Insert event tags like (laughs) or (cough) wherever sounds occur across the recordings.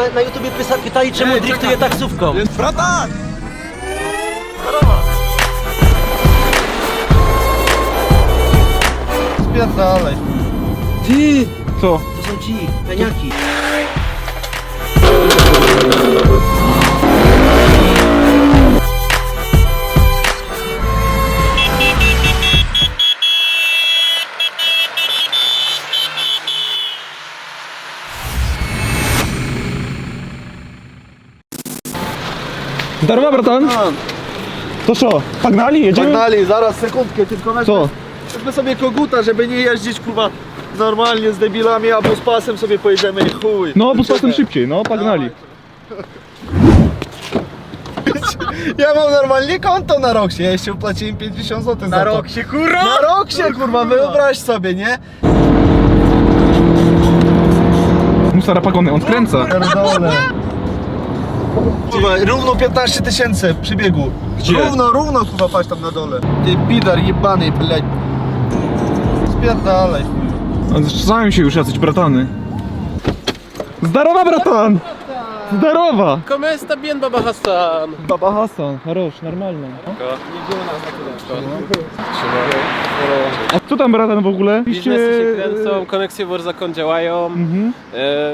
Na, na YouTubie pysa, pytali, czemu driftuje taksówką. Bratan! Spierdalaj. Ty! Co? To są ci, peniaki. Darma, bratan? To co? Pagnali? Jedziemy? Pagnali, zaraz sekundkę, tylko weźmy, Co? weźmy sobie koguta, żeby nie jeździć kurwa normalnie z debilami, albo z pasem sobie pojedziemy i chuj. No, bo z szybciej, no, pagnali. Ja mam normalnie konto na Roxie, ja jeszcze płaciłem 50 zł za to. kurwa! Na Roxie kurwa, wyobraź sobie, nie? Musara pagony, on skręca. Pierdolę. Kurwa, równo 15 tysięcy przybiegu. Gdzie? Równo, równo kurwa patrz tam na dole. Ty pidar jebany, blядь. Spierdalaj. Zaczynają się już jacyś bratany. Zdarowa, bratan! Zdarowa! ¿Cómo está bien, Baba Hassan? Baba Hassan, хорош, normalna. A co tam bratan w ogóle? Biznesy się kręcą, koneksje Warzakon działają. Mhm. E,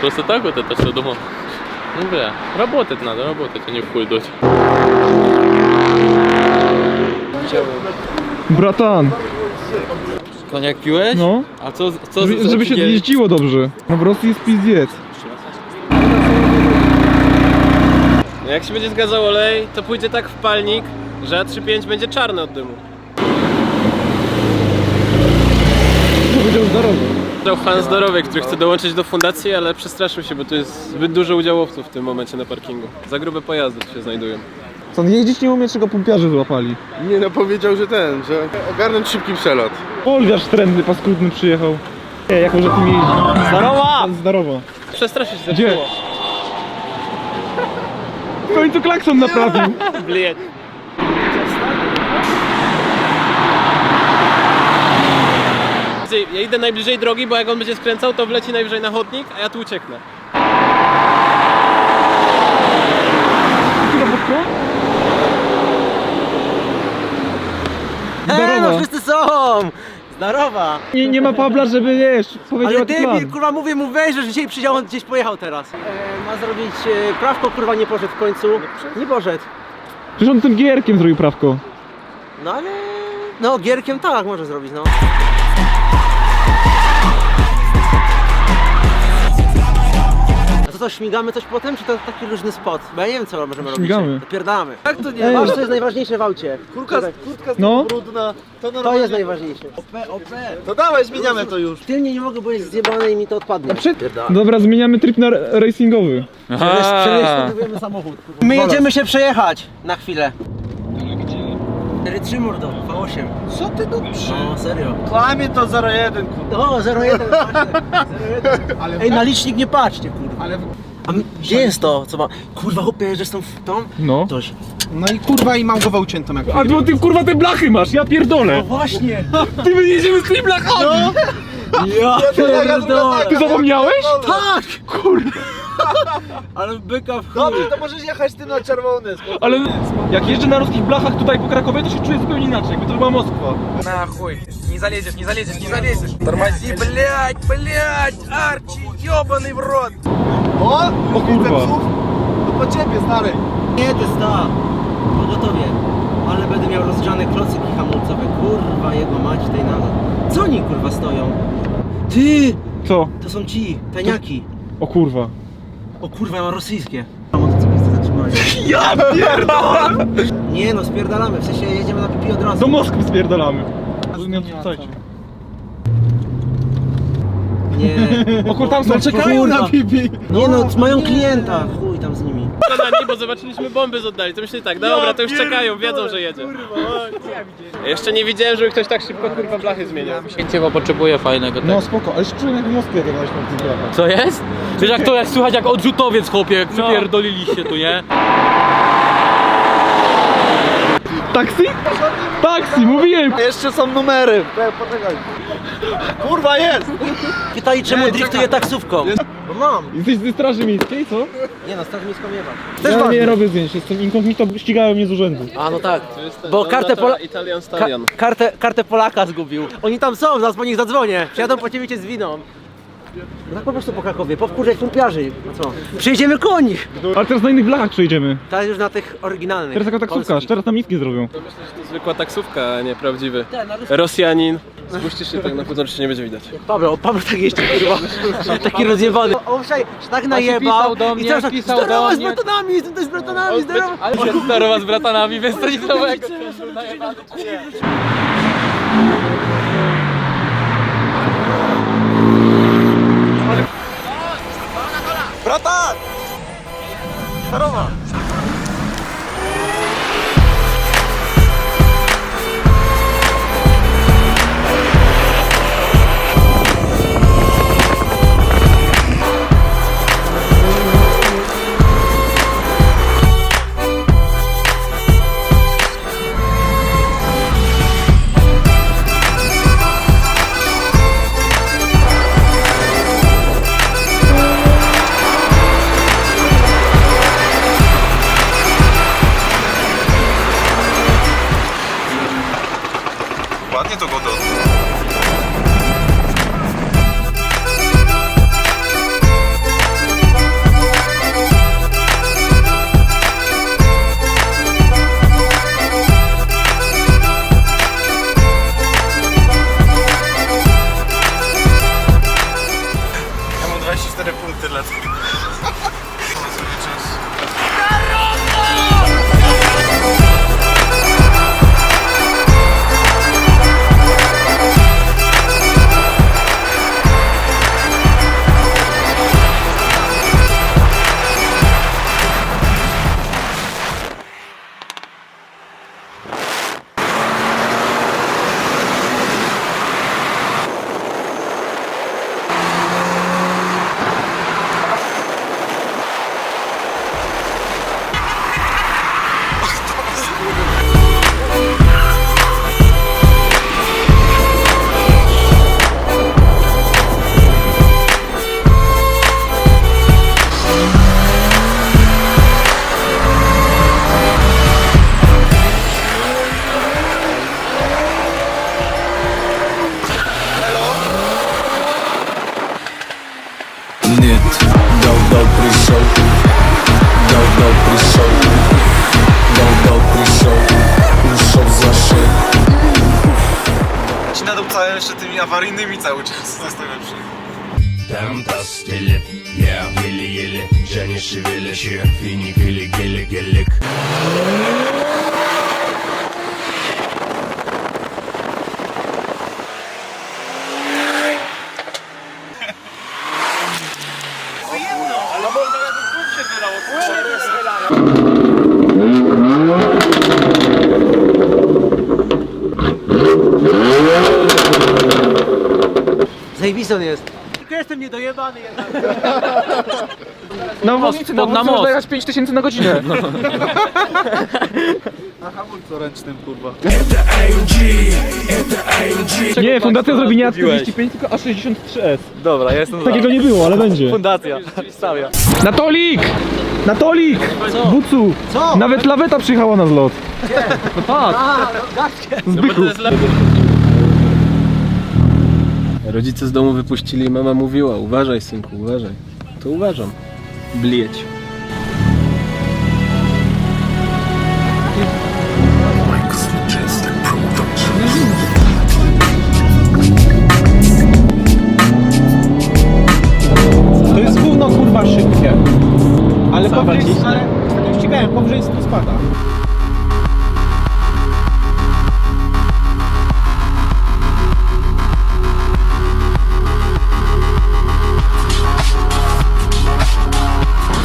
Просто так вот это все думал. Ну, бля, работать надо, работать, а не в хуй дуть. Bratan, Коняк piłeś? no. A co, co Żeby, żeby się jeździło dobrze. No po prostu jest pizdziec. No jak się będzie zgadzał olej, to pójdzie tak w palnik, że A35 będzie czarny od dymu. Powiedział zdarowy. To fan zdrowy, który chce dołączyć do fundacji, ale przestraszył się, bo tu jest zbyt dużo udziałowców w tym momencie na parkingu. Za grube pojazdy tu się znajdują. Co, on jeździć nie umie, czego pompiarze złapali. Nie no powiedział, że ten, że ogarnąć szybki przelot. Olwiarz trendy paskudny przyjechał. Nie, jak może tym jeździ? Zdarowa! Zdarowa. Przestraszyć się Gdzie? zepsuło. W końcu klakson naprawił. Blieć. Ja idę najbliżej drogi, bo jak on będzie skręcał, to wleci najwyżej na chodnik, a ja tu ucieknę. Ej, no wszyscy są! Zdarowa! Nie, nie ma Pabla, żeby wiesz, powiedział Ale jaki debil, plan. kurwa, mówię mu weź, że dzisiaj przyjdzie, on gdzieś pojechał teraz. E, ma zrobić e, prawko, kurwa, nie poszedł w końcu. Nie poszedł. Przecież on tym gierkiem zrobił prawko. No ale... No, gierkiem tak może zrobić, no. Śmigamy coś potem, czy to taki luźny spot? Bo ja nie wiem, co możemy Śmigamy. robić. Dopierdamy. Jak to nie? Ej. Masz, co jest najważniejsze w aucie. Kurka, kurtka No. no. brudna. To, To jest najważniejsze. OP, OP. To dawaj, zmieniamy to już. Tylnie nie mogę, bo jest zjebane i mi to odpadnie. Pierdolę. Dobra, zmieniamy tryb na r- racingowy. Przejeżdżamy samochód. My jedziemy się przejechać na chwilę. 4-3 mordo, V8. Co ty dupszy? No, serio. Kłamie to 01 kurwa. O, 0-1, patrzcie. (laughs) Ej, na licznik nie patrzcie, kurwa. Ale... A gdzie jest to? Co ma? Kurwa, chłopie, że są w tą? No. Coś. No i kurwa i mam głowę uciętą jak A bo ty kurwa te blachy masz, ja pierdolę. Właśnie! Ty my jedziemy z tymi blachami. Ja pierdolę! Ty zapomniałeś? Tak! Kurwa! Ale byka w chuj. Dobrze, to możesz jechać tym na czerwony. spoko. Ale jak jeżdżę na ruskich blachach tutaj po Krakowie, to się czuję zupełnie inaczej, jakby to była Moskwa. Нахуй. Не залезешь, не залезешь, не залезешь. Тормози, блядь, блядь, Арчи, ебаный в рот. O, O kurwa. psów. To po ciebie, stary. Nie, to jest ta. Pogotowie. Rozgrzane klocyki hamulcowe. Kurwa, jego mać tej na... Co oni kurwa stoją? Ty! Co? To są ci, taniaki. O kurwa. O kurwa, ja mam rosyjskie. A motocyklisty zatrzymali. (laughs) Ja pierdolę! Nie no, spierdalamy, w sensie jedziemy na pipi od razu. Do Moskwy spierdolamy. Nie odwracajcie. Nie. (laughs) O kur, tam są, Czekają na pipi. Nie no, mają klienta. Chuj tam z nimi. Konani, bo zobaczyliśmy bomby z oddali. To myśleli tak, dobra, to już czekają, wiedzą, że jedzie. Jeszcze nie widziałem, żeby ktoś tak szybko kurwa blachy zmieniał. Święciewo potrzebuje fajnego tego. No spoko, ale czułem jak Moskwę jak grałeś na tym. Co jest? Wiesz jak to, jak słychać jak odrzutowiec chłopie, jak przypierdoliliście tu, nie? Taksi? Taksi, mówiłem! Jeszcze są numery. Poczekaj. Kurwa jest! Pytali czemu driftuje taksówką. Bo mam. Jesteś ze straży miejskiej, co? Nie no, straż miejską nie ma. Ja nie robię zdjęć, jestem inkognito, ścigałem mnie z urzędu. A no tak. Bo kartę, Pola... Italian Ka kartę, kartę Polaka zgubił. Oni tam są, zaraz po nich zadzwonię. Przyjadą po ciebie cię z winą. No tak po prostu po Krakowie, powkurzać trumpiarzy. No co? Przyjedziemy koło nich. Ale teraz na innych blachach przejdziemy. Teraz już na tych oryginalnych. Teraz jako taksówkarz, polskich. teraz tam nic nie zrobią. To zwykła taksówka, a nie prawdziwy. Na Rosjanin. Spuścisz się tak na półtora, czy nie będzie widać. Paweł, Paweł tak jeździ, kurwa. Taki rozjebany. On wczoraj się tak najebał. pisał do mnie, i cały czas, pisał do "Zderować z mnie." bratanami, jestem też z bratanami, zderować. Ale się starowa z bratanami, więc to nic nowego. Ładnie to godo. Ja innymi cały czas. To jest najlepsze. Tam tas dili, ja wili jeli, że nie się się, finik Zajebisty on jest. Tylko jestem niedojebany jednak. Na obwodnicy, na pod- na obwodnicy most. dojechać 5000 na godzinę. Co ręcznym kurwa. Nie, fundacja zrobi nie 45, tylko A63S. Dobra, ja jestem Takiego nie było, ale będzie. Fundacja, stawia. Natolik! Natolik! Bucu! Co? Nawet laweta przyjechała na zlot. No tak, Zbychu. Rodzice z domu wypuścili i mama mówiła, uważaj synku, uważaj. To uważam. Blieć. To jest gówno kurwa szybkie. Ale powyżej, ale ostatnio ścigałem, powyżej 100 spada.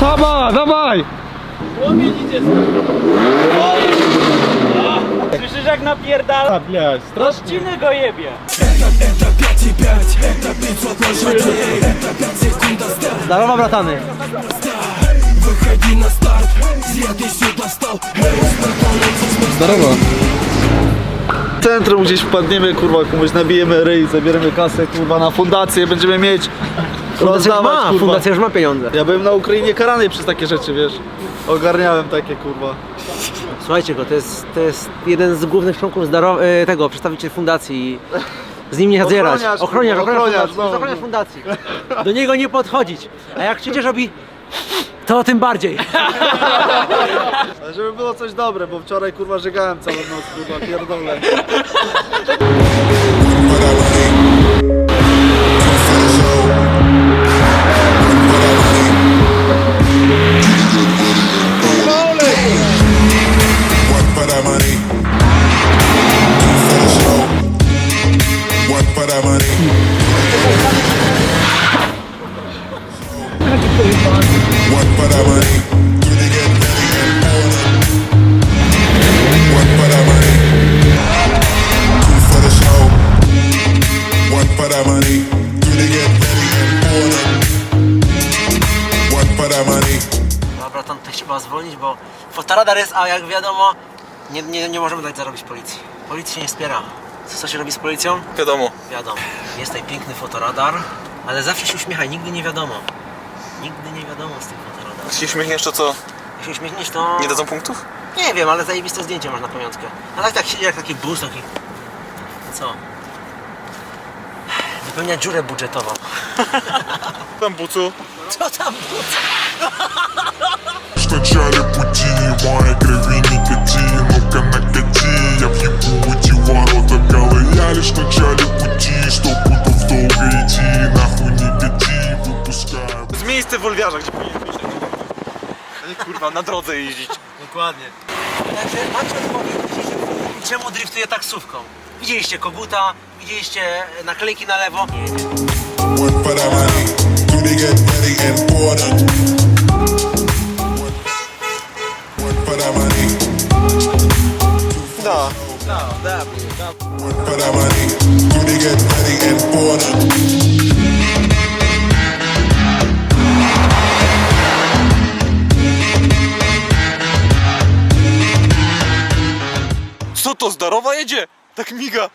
Baba, dawaj! Słyszysz jak napierdala? Blядь, strasznie. Odcinek go jebie. Zdarowa bratany. centrum gdzieś wpadniemy, kurwa, komuś nabijemy ryj, zabieremy kasę, kurwa, na fundację, będziemy mieć Fundacja rozdawać, ma, kurwa. fundacja już ma pieniądze. Ja byłem na Ukrainie karany przez takie rzeczy, wiesz. Ogarniałem takie, kurwa. Słuchajcie go, to jest, to jest jeden z głównych członków zdaro- e, tego, przedstawiciel fundacji. Z nim nie zadzierać. Ochroniarz, Ochroniarz, kurwa, ochroniarz, ochroniarz, fundacji. no. Ochroniarz fundacji. Do niego nie podchodzić. A jak przecież robi, to tym bardziej. (laughs) Ale żeby było coś dobre, bo wczoraj, kurwa, żegałem całą noc, kurwa, pierdolę. Dobra, tam to trzeba zwolnić, bo fotoradar jest, a jak wiadomo, nie, nie, nie możemy dać zarobić policji. Policja się nie wspiera. Co, co się robi z policją? Wiadomo. Wiadomo. Jest tutaj piękny fotoradar, ale zawsze się uśmiechaj, nigdy nie wiadomo. Nigdy nie wiadomo z tym fotoradarem. Jeśli uśmiechniesz, to co? Jak się uśmiechniesz, to... Nie dadzą punktów? Nie wiem, ale zajebiste zdjęcie masz na pamiątkę. A tak tak siedzi jak taki bus, taki... Co? Wypełnia dziurę budżetową. Tam bucu. Co tam bus? В начале пути моей крови никотин Ну-ка накати, я въебу эти ворота голы Я лишь в начале пути, сто путов долго идти Нахуй никотин, выпускаю Z miejsce w Olwiarza, gdzie powinien być. A nie kurwa, na drodze jeździć. Dokładnie. Także macie odpowiedź, dzisiejszy- czemu driftuje taksówką? Widzieliście koguta, widzieliście naklejki na lewo. One for the money, two to get and order One for the money Da. One for the money, get order Co to, zdarowa jedzie? Tak miga.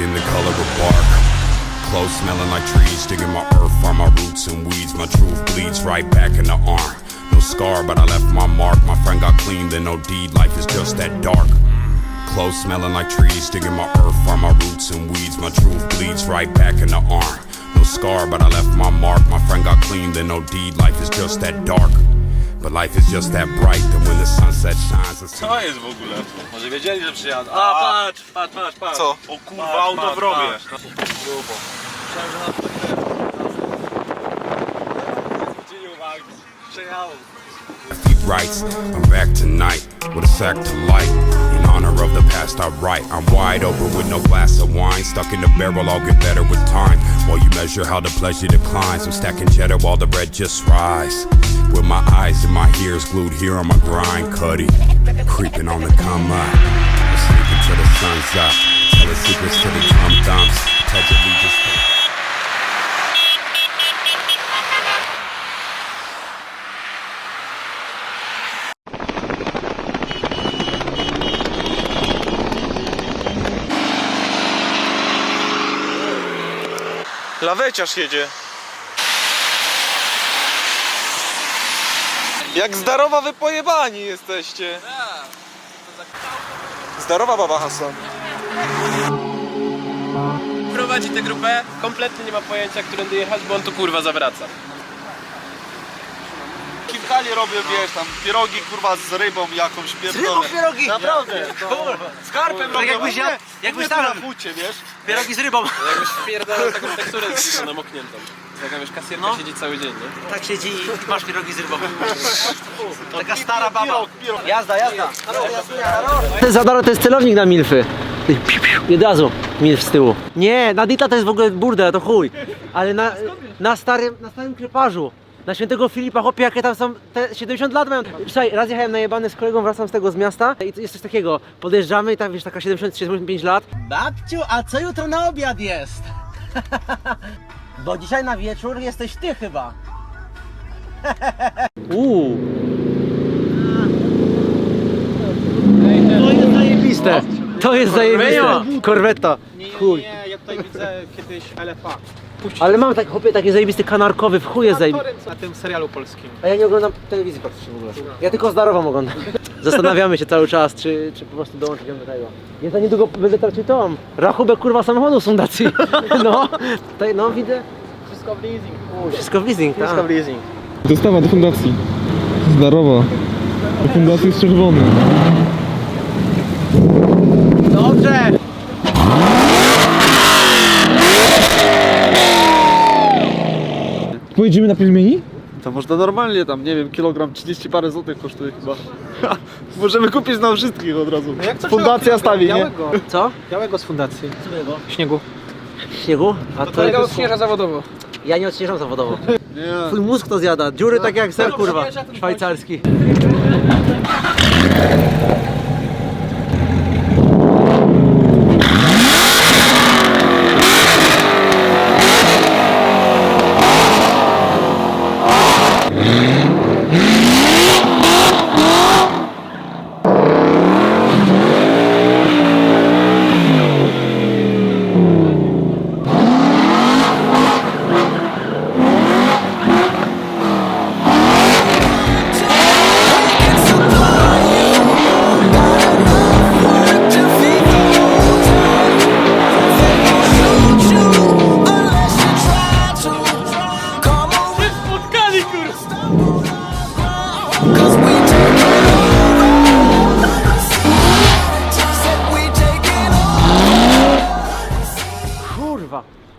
Skin the color of bark. Clothes smelling like trees, digging my earth from my roots and weeds. My truth bleeds right back in the arm. No scar, but I left my mark. My friend got clean, then no deed. Life is just that dark. Clothes smelling like trees, digging my earth from my roots and weeds. My truth bleeds right back in the arm. No scar, but I left my mark. My friend got clean, then no deed. Life is just that dark. But life is just that bright that when the sunset shines, it's Co jest w ogóle? Może wiedzieli, że przyjadą. A, patrz, patrz, patrz, patrz. Co? O kurwa, auto w rowie. He writes, I'm back tonight with a sack to light. In honor of the past I write. I'm wide open with no glass of wine. Stuck in the barrel, I'll get better with time. While you measure how the pleasure declines. I'm stacking cheddar while the bread just rise. With my eyes and my ears glued here on my grind, cutty. Creeping on the come up. Sleeping till the sun's up. Telling secrets to the drum dumps. Pledge allegiance Laweciarz jedzie. Jak zdarowa wy pojebani jesteście. Zdarowa baba Hasan. Prowadzi tę grupę, kompletnie nie ma pojęcia, którędy jechać, bo on tu kurwa zawraca. Kitkali robię, wiesz, tam pierogi, kurwa, z rybą jakąś pierdolę. Rybą pierogi! Naprawdę. Z karpem tak jakbyś jadł, jakbyś na tam fucie, wiesz? pierogi z rybą. (laughs) Jakbyś wpierdalał taką (laughs) teksturę z namokniętą. Taka wiesz, kasjerka No. siedzi cały dzień, nie? Tak siedzi i masz pierogi z rybą. (laughs) Taka stara baba. Jazda, jazda. Za darmo to jest celownik na milfy. Ty, piu, piu, I od razu milf z tyłu. Nie, na Dita to jest w ogóle burdel, to chuj. Ale na, na starym, na starym kryparzu. Na świętego Filipa, chłopie, jakie tam są, te 70 lat mają. Słuchaj, raz jechałem najebany z kolegą, wracam z tego z miasta i jest coś takiego. Podjeżdżamy i tam, wiesz, taka 70-75 lat. Babciu, a co jutro na obiad jest? (laughs) Bo dzisiaj na wieczór jesteś ty chyba. (laughs) Uuu. To jest zajebiste. To jest zajebiste. Korweta. Chuj. Nie, ja tutaj widzę kiedyś LFA. Ale mam tak, chłopie, taki zajebisty kanarkowy, w chuje zajebisty. Na tym serialu polskim. A ja nie oglądam telewizji praktycznie w ogóle. Ja tylko z Darową oglądam. (laughs) Zastanawiamy się cały czas, czy, czy po prostu dołączyć ją do tego. Ja za niedługo będę tracił tą rachubę kurwa samochodu z fundacji. (laughs) No, tutaj, no widzę. Wszystko w leasing. Wszystko w leasing, tak. Wszystko w leasing. Dostawa do fundacji. Zdarowa. Do fundacji jest czerwony. Dobrze! Pojedziemy na pilmieni? To można normalnie tam, nie wiem, kilogram 30 parę złotych kosztuje chyba. (laughs) Możemy kupić na wszystkich od razu. No jak to Fundacja stawi, nie? Białego. Co? Białego z fundacji. Którego? Śniegu. Śniegu? A to Kolega odśnieża zawodowo. Ja nie odśnieżam zawodowo. Nie. Twój mózg to zjada. Dziury takie jak ser, kurwa. Szwajcarski.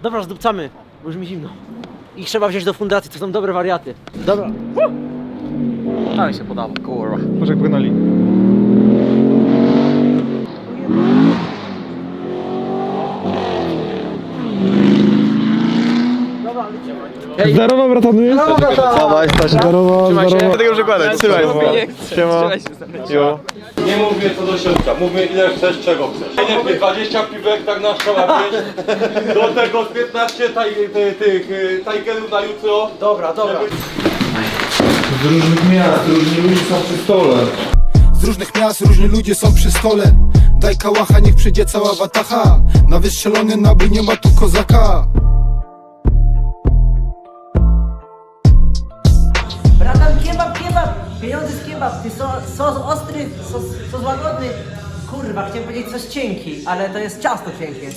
Dobra, zdupcamy, bo już mi zimno. Ich trzeba wziąć do fundacji, to są dobre wariaty. Dobra. Ale się podało, kurwa. Może jak płynęli. Zdarowa bratany. Dawaj, Stasiu. Zdarowa, zdarowa. Tego przykładać, trzymaj. Siema. Jo. Nie mówię co do środka, mówię ile chcesz, czego chcesz. Najlepiej 20 piwek tak na pięć. Do tego z 15 taj, ty, tych y, tajgerów na jutro. Dobra, dobra. Z różnych miast, różni ludzie są przy stole. Z różnych miast różni ludzie są przy stole Daj kałacha, niech przyjdzie cała watacha Na wystrzelony naby nie ma tu kozaka Bratan, kebab, kebab! Pieniądze z kebab, ty sos, sos ostry, sos, sos łagodny. Kurwa, chciałem powiedzieć sos cienki, ale to jest ciasto cienkie.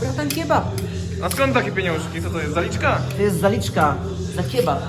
Bratan, kebab! A skąd takie pieniążki? Co to jest, zaliczka? To jest zaliczka za kebab.